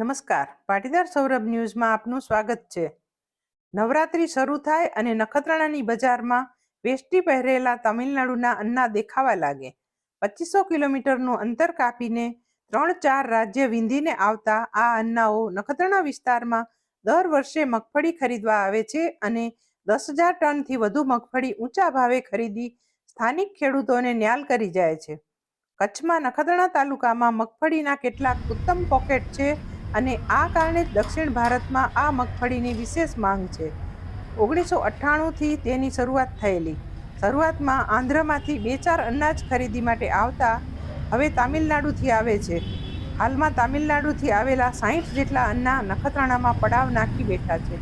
નમસ્કાર. પાટીદાર સૌરભ ન્યૂઝમાં આપનું સ્વાગત છે. નવરાત્રી શરૂ થાય અને નખત્રાણાની બજારમાં વેષ્ટી પહેરેલા તમિલનાડુના અન્ના દેખાવા લાગે. પચીસો કિલોમીટરનું અંતર કાપીને ત્રણ ચાર રાજ્ય વિંધીને આવતા આ અન્નાઓ નખત્રાણા વિસ્તારમાં દર વર્ષે મગફળી ખરીદવા આવે છે અને દસ હજાર ટનથી વધુ મગફળી ઊંચા ભાવે ખરીદી સ્થાનિક ખેડૂતોને ન્યાલ કરી જાય છે. કચ્છમાં નખત્રાણા તાલુકામાં મગફળીના કેટલાક ઉત્તમ પોકેટ છે અને આ કારણે દક્ષિણ ભારતમાં આ મગફળીની વિશેષ માંગ છે. ઓગણીસો અઠ્ઠાણુંથી તેની શરૂઆત થયેલી. શરૂઆતમાં આંધ્રમાંથી બે ચાર અનાજ ખરીદી માટે આવતા હવે તામિલનાડુથી આવે છે. હાલમાં તામિલનાડુથી આવેલા સાહીઠ જેટલા અન્ના નખત્રાણામાં પડાવ નાખી બેઠા છે.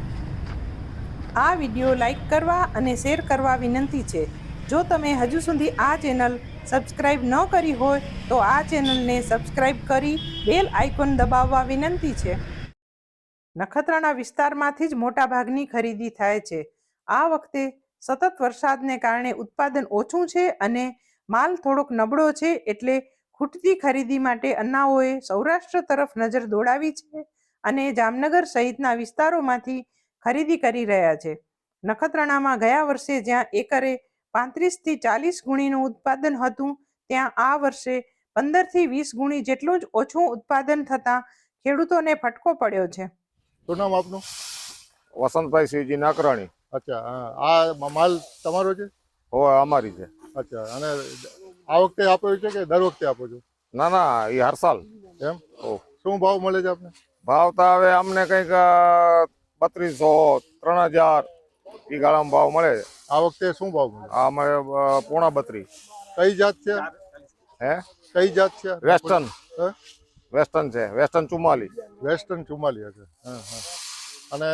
આ વીડિયો લાઈક કરવા અને શેર કરવા વિનંતી છે. જો તમે હજુ સુધી આ ચેનલ સબસ્ક્રાઇબ ન કરી હોય, તો આ ચેનલને સબસ્ક્રાઇબ કરી બેલ આઇકોન દબાવવા વિનંતી છે. નખત્રાણા વિસ્તારમાંથી જ મોટાભાગની ખરીદી થાય છે. આ વખતે સતત વરસાદને કારણે ઉત્પાદન ઓછું છે અને માલ થોડોક નબળો છે એટલે ખૂટતી ખરીદી માટે અન્નાઓએ સૌરાષ્ટ્ર તરફ નજર દોડાવી છે અને જામનગર સહિતના વિસ્તારોમાંથી ખરીદી કરી રહ્યા છે. નખત્રાણામાં ગયા વર્ષે જ્યાં એકરે પાંત્રીસથી ચાલીસ ગુણીનું ઉત્પાદન હતું. ત્યાં આ વર્ષે પંદરથી વીસ ગુણી જેટલું જ ઓછું ઉત્પાદન થતાં ખેડૂતોને ફટકો પડ્યો છે. શું નામ આપનું? વસંતભાઈ શિવજી નાકરાણી. અચ્છા આ માલ તમારો છે? હો અમારી છે. અચ્છા અને આ વખતે આપ્યો છે કે દર વખતે આપો છો? ના ના એ હર સાલ. એમ? ઓહ. શું ભાવ મળે છે આપને? ભાવ તો હવે અમને કંઈક બત્રીસો ત્રણ હજાર એ ગાળામાં ભાવ મળે છે. આ વખતે શું ભાવ મળે આ પોણા બત્રીસ. કઈ જાત છે? હે? કઈ જાત છે? વેસ્ટર્ન. હે? વેસ્ટર્ન છે. વેસ્ટર્ન ચુમ્માલીસ. વેસ્ટર્ન ચુમ્માલી હશે હા હા. અને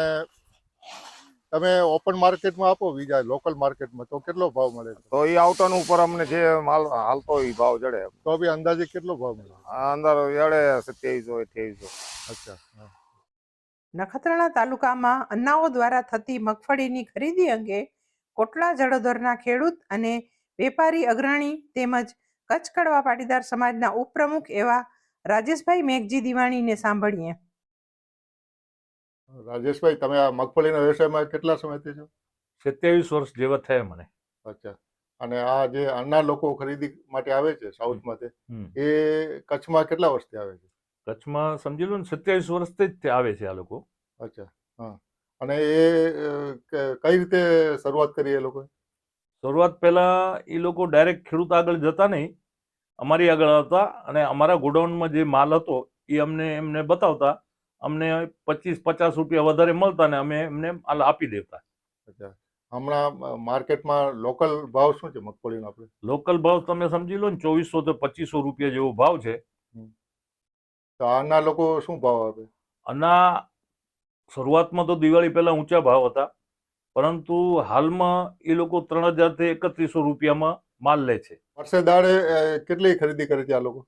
તમે ઓપન માર્કેટમાં આપો બીજા લોકલ માર્કેટમાં તો કેટલો ભાવ મળે તો એ આઉટન ઉપર અમને જે માલ હાલતો એ ભાવ જડે તો બી અંદાજે કેટલો ભાવ મળે? આ અંદર જડે સત્યાવીસો અઠ્યાવીસો અચ્છા. નખત્રાણા તાલુકામાં અન્નાઓ દ્વારા થતી મગફળીની ખરીદી અંગે કોટલા જડોદરના ખેડૂત અને વેપારી અગ્રણી તેમજ કચ્છ કડવા પાટીદાર સમાજના ઉપપ્રમુખ એવા રાજેશભાઈ મેઘજી દિવાણીને સાંભળીએ. રાજેશભાઈ તમે આ મગફળીના વ્યવસાયમાં કેટલા સમયથી છો? સત્યાવીસ વર્ષ જેવા થયા મને. અચ્છા. અને આ જે અન્ના લોકો ખરીદી માટે આવે છે સાઉથમાં હમ. એ કચ્છમાં કેટલા વર્ષથી આવે છે? કચ્છમાં સમજી લો ને સત્યાવીસ વર્ષથી જ તે આવે છે આ લોકો. અચ્છા હા. અને એ કઈ રીતે શરૂઆત કરી એ લોકોએ? શરૂઆત પહેલા એ લોકો ડાયરેક્ટ ખેડૂત આગળ જતા નહીં. અમારી આગળ હતા અને અમારા ગોડાઉનમાં જે માલ હતો એ અમને એમને બતાવતા. અમને પચીસ પચાસ રૂપિયા વધારે મળતા ને અમે એમને માલ આપી દેતા. અચ્છા. હમણાં માર્કેટમાં લોકલ ભાવ શું છે મગફળીનો આપણે? લોકલ ભાવ તમે સમજી લો ને ચોવીસો તો પચીસો રૂપિયા જેવો ભાવ છે. તો આના લોકો શું ભાવ આપે? આના શરૂઆતમાં તો દિવાળી પહેલા ઊંચા ભાવ હતા પરંતુ હાલમાં એ લોકો ત્રણ હજારથી એકત્રીસો રૂપિયામાં માલ લે છે. વર્ષે દાડે કેટલી ખરીદી કરે છે આ લોકો?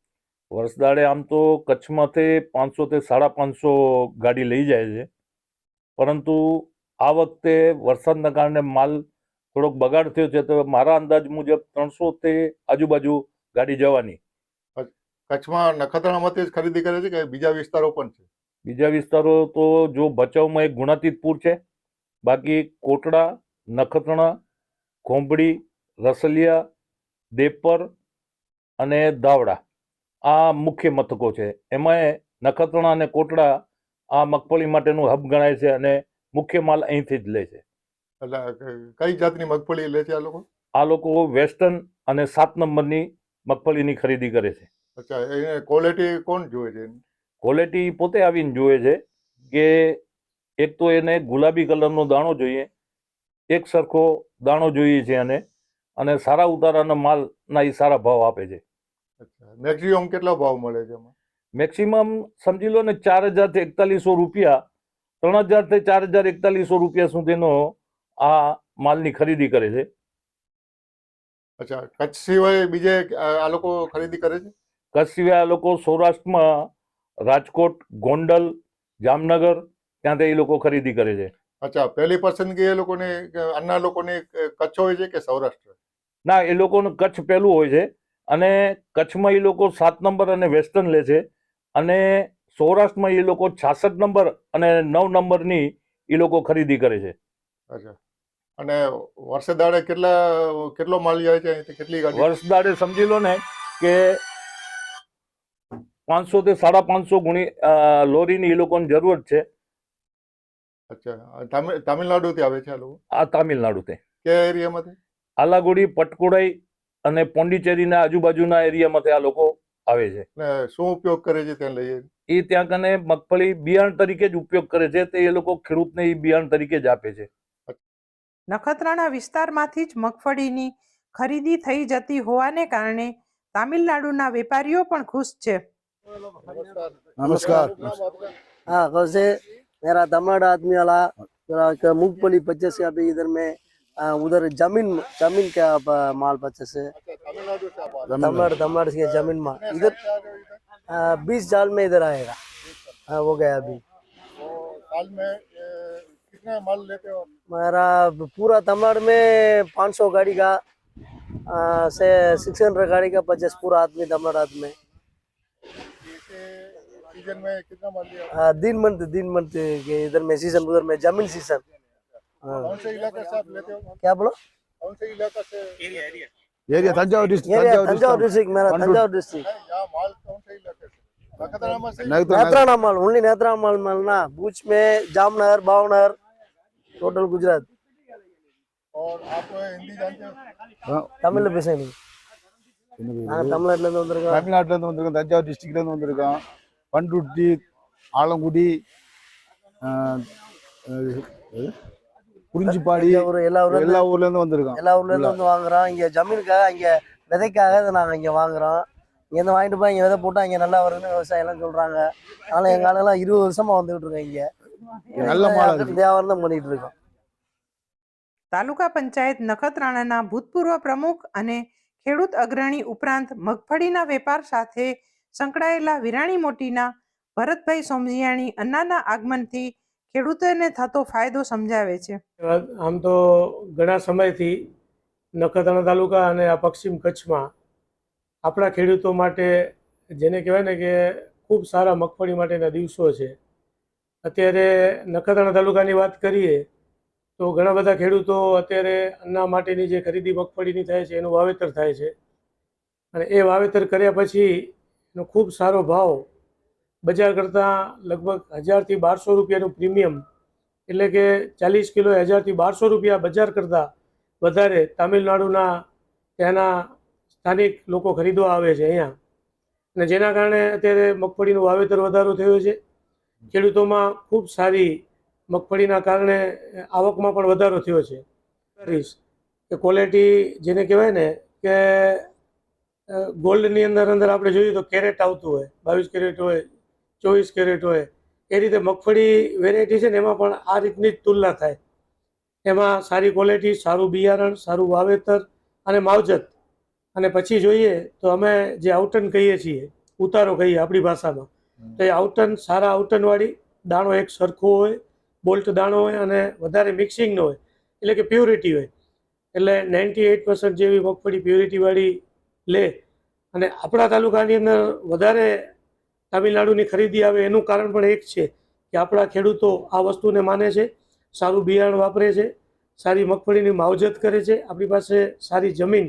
વર્ષ દાડે આમ તો કચ્છમાંથી પાંચસો થી સાડા પાંચસો ગાડી લઈ જાય છે. પરંતુ આ વખતે વરસાદના કારણે માલ થોડોક બગાડ થયો છે તો મારા અંદાજ મુજબ ત્રણસો થી આજુબાજુ ગાડી જવાની કચ્છમાં નખત્રાણામાંથી જ ખરીદી કરે છે કે બીજા વિસ્તારો પણ છે? બીજા વિસ્તારો તો જો ભચાઉમાં એક ગુણાતીતપુર છે બાકી કોટડા નખત્રાણા ખોંભડી રસલિયા દેપર અને દાવડા આ મુખ્ય મથકો છે. એમાં નખત્રાણા અને કોટડા આ મગફળી માટેનું હબ ગણાય છે અને મુખ્ય માલ અહીંથી જ લે છે. એટલે કઈ જાતની મગફળી લે છે આ લોકો? આ લોકો વેસ્ટર્ન અને સાત નંબરની મગફળીની ખરીદી કરે છે. અચ્છા એને ક્વોલિટી કોણ જોવે છે? ક્વોલિટી પોતે આવીને જોવે છે કે એક તો એને ગુલાબી કલરનો દાણો જોઈએ એક સરખો દાણો જોઈએ છે એને અને સારા ઉતારાના માલના એ સારા ભાવ આપે છે. અચ્છા મેક્સિમમ કેટલા ભાવ મળે છે મેક્સિમમ સમજી લો ને ચાર હજારથી એકતાલીસો રૂપિયા ત્રણ હજારથી ચાર હજાર એકતાલીસો રૂપિયા સુધીનો આ માલની ખરીદી કરે છે. અચ્છા કચ્છ સિવાય બીજે આ લોકો ખરીદી કરે છે? કચ્છ સિવાય આ લોકો સૌરાષ્ટ્રમાં રાજકોટ ગોંડલ જામનગર ત્યાંથી એ લોકો ખરીદી કરે છે. અચ્છા પહેલી પસંદગી એ લોકોને અન્ના લોકોને કચ્છ હોય છે કે સૌરાષ્ટ્ર? ના એ લોકોનું કચ્છ પહેલું હોય છે અને કચ્છમાં એ લોકો સાત નંબર અને વેસ્ટર્ન લે છે અને સૌરાષ્ટ્રમાં એ લોકો છાસઠ નંબર અને નવ નંબરની એ લોકો ખરીદી કરે છે. અચ્છા. અને વર્ષે દાડે કેટલા કેટલો માલ જાય છે? કેટલી વર્ષ દાડે સમજી લો ને કે પાંચસો થી સાડા પાંચસો ગુણી અ, લોરીની એ લોકોની જરૂરત છે. અચ્છા તામિલ તામિલનાડુથી આવે છે આ લોકો? આ તામિલનાડુથી. કયા એરિયામાંથી? આલાગુડી પટકોડાઈ અને પોંડિચેરીના આજુબાજુના એરિયામાંથી આ લોકો આવે છે. શું ઉપયોગ કરે છે ત્યાં લઈએ એ ત્યાં કને મગફળી બિયારણ તરીકે જ ઉપયોગ કરે છે તે એ લોકો ખેડૂતને એ બિયારણ તરીકે જ આપે છે. નખત્રાણા વિસ્તારમાંથી જ મગફળીની ખરીદી થઈ જતી હોવાને કારણે તામિલનાડુના વેપારીઓ પણ ખુશ છે. नमस्कार. हाँ वैसे मेरा तमिलनाडु आदमी वाला मूंगफली पच्चीस का भी इधर में आ, उधर ज़मीन ज़मीन का प- माल पच्चीस तमिलनाडु से आप तमिलनाडु तमिलनाडु से ज़मीन माल। इधर? बीस साल में इधर आएगा। हाँ हो गया अभी। तो साल में कितने माल लेते हो मेरा पूरा तमिलनाडु में पाँच सौ गाड़ी का आ, से सिक्स हंड्रेड गाड़ी का पच्चीस पूरा आदमी तमिलनाडु आदमी। में सीजन में कितना माल लिया हाँ दिन मंथ दिन मंथ के इधर में सीजन उधर में जमीन सीजन कौन से इलाका से आप लेते हो क्या बोलो कौन से इलाका से area area area Thanjavur district Thanjavur district मेरा तंजावुर डिस्ट्रिक्ट माल कौन से इलाके से नेत्राना माल ओनली नेत्राना माल माल ना भूज में जामनगर भावनगर टोटल गुजरात और आप हिंदी जानते हो तमिल பேசுறீங்க நாங்கள் தமிழ்நாட்டிலேருந்து வந்திருக்கோம் தமிழ்நாட்டிலேருந்து வந்திருக்கோம் தஞ்சாவூர் டிஸ்ட்ரிக்ட்லேருந்து வந்திருக்கோம் பண்ருட்டி ஆலங்குடி ஆஹ், அஹ், எது? குறிஞ்சிப்பாடி ஒரு எல்லா ஊர்ல இருந்து எல்லா ஊர்ல இருந்து வந்திருக்கோம் எல்லா ஊர்ல இருந்து வந்து வாங்குறோம் இங்க ஜமீனுக்காக இங்க விதைக்காக இதை நாங்க இங்க வாங்குறோம் இங்க இருந்து வாங்கிட்டு போய் இங்க விதை போட்டா இங்க நல்லா வருதுன்னு விவசாயம் எல்லாம் சொல்றாங்க அதனால எங்க ஆளுலாம் இருபது வருஷமா வந்துகிட்டு இருக்கோம் இங்க நல்ல மாலை இருக்கு. வியாபாரம் தான் பண்ணிட்டு இருக்கோம் તાલુકા પંચાયત નખત્રાણાના ભૂતપૂર્વ પ્રમુખ અને ખેડૂત અગ્રણી ઉપરાંત મગફળીના વેપાર સાથે સંકળાયેલા વિરાણી મોટીના ભરતભાઈ સોમજીયાણી અન્નાના આગમનથી ખેડૂતોને થતો ફાયદો સમજાવે છે. આમ તો ઘણા સમયથી નખત્રાણા તાલુકા અને આ પશ્ચિમ કચ્છમાં આપણા ખેડૂતો માટે જેને કહેવાય ને કે ખૂબ સારા મગફળી માટેના દિવસો છે. અત્યારે નખત્રાણા તાલુકાની વાત કરીએ તો ઘણા બધા ખેડૂતો અત્યારે અન્ના માટેની જે ખરીદી મગફળીની થાય છે એનું વાવેતર થાય છે. અને એ વાવેતર કર્યા પછી એનો ખૂબ સારો ભાવ. બજાર કરતાં લગભગ હજારથી બારસો રૂપિયાનું પ્રીમિયમ. એટલે કે ચાલીસ કિલો હજારથી બારસો રૂપિયા બજાર કરતાં વધારે તામિલનાડુના ત્યાંના સ્થાનિક લોકો ખરીદવા આવે છે અહીંયા. અને જેના કારણે અત્યારે મગફળીનું વાવેતર વધારો થયો છે. ખેડૂતોમાં ખૂબ સારી મગફળીના કારણે આવકમાં પણ વધારો થયો છે. કરીશ કે ક્વોલિટી જેને કહેવાય ને કે ગોલ્ડની અંદર અંદર આપણે જોઈએ તો કેરેટ આવતું હોય બાવીસ કેરેટ હોય ચોવીસ કેરેટ હોય એ રીતે મગફળી વેરાયટી છે ને એમાં પણ આ રીતની જ તુલના થાય. એમાં સારી ક્વોલિટી સારું બિયારણ સારું વાવેતર અને માવજત. અને પછી જોઈએ તો અમે જે આઉટન કહીએ છીએ ઉતારો કહીએ આપણી ભાષામાં તો એ આઉટન સારા આઉટનવાળી દાણો એક સરખો હોય બોલ્ટ દાણો હોય અને વધારે મિક્સિંગનો હોય એટલે કે પ્યોરિટી હોય. એટલે નાઇન્ટી એઇટ પર્સન્ટ જેવી મગફળી પ્યોરિટીવાળી લે. અને આપણા તાલુકાની અંદર વધારે તામિલનાડુની ખરીદી આવે એનું કારણ પણ એક છે કે આપણા ખેડૂતો આ વસ્તુને માને છે, સારું બિયારણ વાપરે છે, સારી મગફળીની માવજત કરે છે, આપણી પાસે સારી જમીન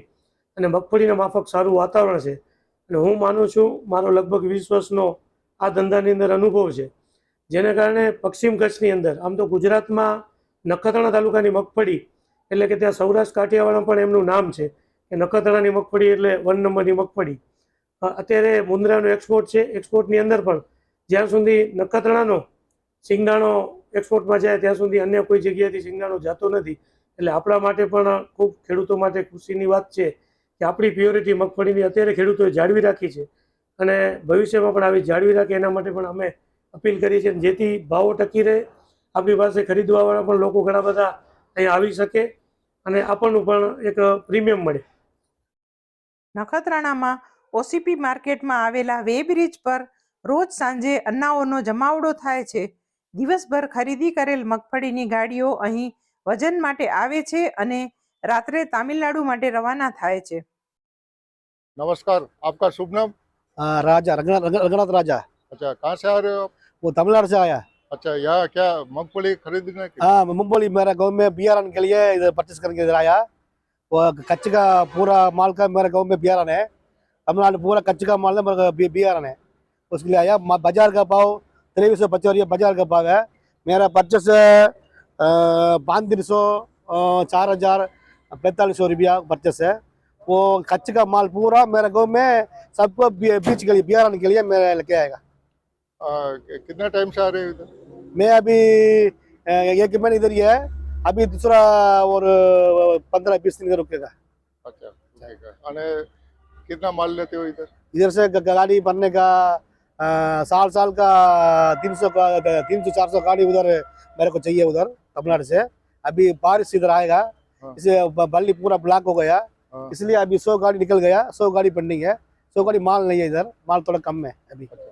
અને મગફળીના માફક સારું વાતાવરણ છે. અને હું માનું છું મારો લગભગ વીસ વર્ષનો આ ધંધાની અંદર અનુભવ છે. જેને કારણે પશ્ચિમ કચ્છની અંદર, આમ તો ગુજરાતમાં નખત્રાણા તાલુકાની મગફળી, એટલે કે ત્યાં સૌરાષ્ટ્ર કાઠિયાવાડમાં પણ એમનું નામ છે. કે નખત્રાણાની મગફળી એટલે વન નંબરની મગફળી. અત્યારે મુંદ્રાનો એક્સપોર્ટ છે. એક્સપોર્ટની અંદર પણ જ્યાં સુધી નખત્રાણાનો સિંગદાણો એક્સપોર્ટમાં જાય ત્યાં સુધી અન્ય કોઈ જગ્યાએથી સિંગદાણો જતો નથી. એટલે આપણા માટે પણ ખૂબ ખેડૂતો માટે ખુશીની વાત છે કે આપણી પ્યોરિટી મગફળીની અત્યારે ખેડૂતોએ જાળવી રાખી છે. અને ભવિષ્યમાં પણ આવી જાળવી રાખે એના માટે પણ અમે અપીલ કરી છે જેથી ભાવો ટકી રહે, આપણી પાસે ખરીદવાવાળા પણ લોકો ઘણા બધા અહીંયા આવી શકે અને આપણનું પણ એક પ્રીમિયમ મળે. નખત્રાણામાં ઓસીપી માર્કેટમાં આવેલા વે બ્રિજ પર રોજ સાંજે અન્નાઓનો જમાવડો થાય છે દિવસભર ખરીદી કરેલ મગફળીની ગાડીઓ અહીં વજન માટે આવે છે અને રાત્રે તામિલનાડુ માટે રવાના થાય છે नमस्कार आपका शुभ नाम हाँ राजा रंगनाथ रंग- रंगनाथ राजा अच्छा कहाँ से आ रहे हो आप वो तमिलनाडु से आया अच्छा यहाँ क्या मूंगफली खरीदने के हाँ मुंबई मेरा गाँव में बियारन के लिए इधर परचेस करके इधर आया वो कच्चे का पूरा माल का मेरे गाँव में बियारन है तमिलनाडु पूरा कच्चे का माल है मेरा बि- बियारन है उसके लिए आया मा- बाजार का भाव तेईस सौ पचास बाजार का भाव है मेरा परचेस पाँच सौ चार हजार पैंतालीस सौ रुपया परचेस है वो कच्चे का माल पूरा मेरे गाँव में सबको बी- बीच के लिए बियारन के लिए मेरा लेके आएगा आ, कि- कितना टाइम से आ रहे हो इधर मैं अभी अ, एक महीने इधर ही है अभी दूसरा और पंद्रह बीस दिन का रुकेगा अच्छा ठीक है અને कितना माल लेते हो इधर इधर से ग- गाड़ी भरने का अ, साल साल का तीन सौ का तीन सौ चार सौ गाड़ी उधर मेरे को चाहिए उधर तमिलनाडु से अभी बारिश इधर आएगा हाँ। इसे ब- बल्ली पूरा ब्लॉक हो गया हाँ। इसलिए अभी सौ गाड़ी निकल गया सौ गाड़ी पेंडिंग है सौ गाड़ी माल नहीं है इधर माल थोड़ा कम है अभी अच्छा